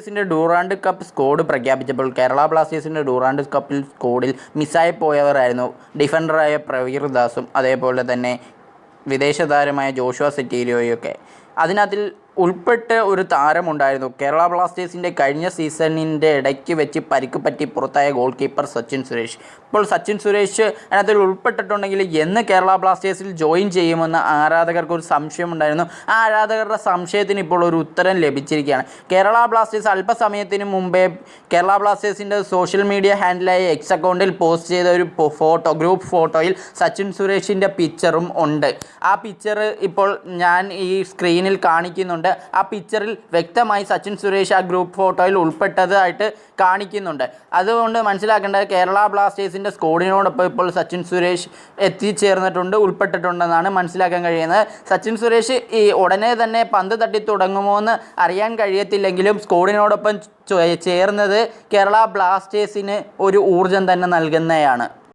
ബ്ലാസ്റ്റേഴ്സിന്റെ Durand cup squad പ്രഖ്യാപിച്ചപ്പോൾ കേരള ബ്ലാസ്റ്റേഴ്സിന്റെ ഡൂറാണ്ട് കപ്പിൽ സ്കോഡിൽ മിസ്സായി പോയവരായിരുന്നു ഡിഫൻഡറായ പ്രവീർ ദാസും അതേപോലെ തന്നെ വിദേശ താരമായ ജോഷുവ സെറ്റീരിയോയൊക്കെ അതിനകത്തിൽ ഉൾപ്പെട്ട് ഒരു താരമുണ്ടായിരുന്നു. കേരള ബ്ലാസ്റ്റേഴ്സിന്റെ കഴിഞ്ഞ സീസണിന്റെ ഇടയ്ക്ക് വെച്ച് പരിക്ക് പറ്റി പുറത്തായ ഗോൾ കീപ്പർ സച്ചിൻ സുരേഷ്. ഇപ്പോൾ സച്ചിൻ സുരേഷ് അതിനകത്തിൽ ഉൾപ്പെട്ടിട്ടുണ്ടെങ്കിൽ എന്ന് കേരള ബ്ലാസ്റ്റേഴ്സിൽ ജോയിൻ ചെയ്യുമെന്ന് ആരാധകർക്ക് ഒരു സംശയമുണ്ടായിരുന്നു. ആ ആരാധകരുടെ സംശയത്തിന് ഇപ്പോൾ ഒരു ഉത്തരം ലഭിച്ചിരിക്കുകയാണ്. കേരള ബ്ലാസ്റ്റേഴ്സ് അല്പസമയത്തിന് മുമ്പേ കേരള ബ്ലാസ്റ്റേഴ്സിന്റെ സോഷ്യൽ മീഡിയ ഹാൻഡിലായ എക്സ് അക്കൗണ്ടിൽ പോസ്റ്റ് ചെയ്ത ഒരു ഫോട്ടോ ഗ്രൂപ്പ് ഫോട്ടോയിൽ സച്ചിൻ സുരേഷിന്റെ പിക്ചറും ഉണ്ട്. ആ പിക്ചർ ഇപ്പോൾ ഞാൻ ഈ സ്ക്രീനിൽ കാണിക്കുന്നുണ്ട്. ആ പിക്ചറിൽ വ്യക്തമായി സച്ചിൻ സുരേഷ് ആ ഗ്രൂപ്പ് ഫോട്ടോയിൽ ഉൾപ്പെട്ടതായിട്ട് കാണിക്കുന്നുണ്ട്. അതുകൊണ്ട് മനസ്സിലാക്കേണ്ടത് കേരള ബ്ലാസ്റ്റേഴ്സിന്റെ സ്കോഡിനോടൊപ്പം ഇപ്പോൾ സച്ചിൻ സുരേഷ് എത്തിച്ചേർന്നിട്ടുണ്ട് ഉൾപ്പെട്ടിട്ടുണ്ടെന്നാണ് മനസ്സിലാക്കാൻ കഴിയുന്നത്. സച്ചിൻ സുരേഷ് ഈ ഉടനെ തന്നെ പന്ത് തട്ടി തുടങ്ങുമോ എന്ന് അറിയാൻ കഴിയത്തില്ലെങ്കിലും സ്കോഡിനോടൊപ്പം ചേർന്നത് കേരള ബ്ലാസ്റ്റേഴ്സിന് ഒരു ഊർജം തന്നെ നൽകുന്നതാണ്.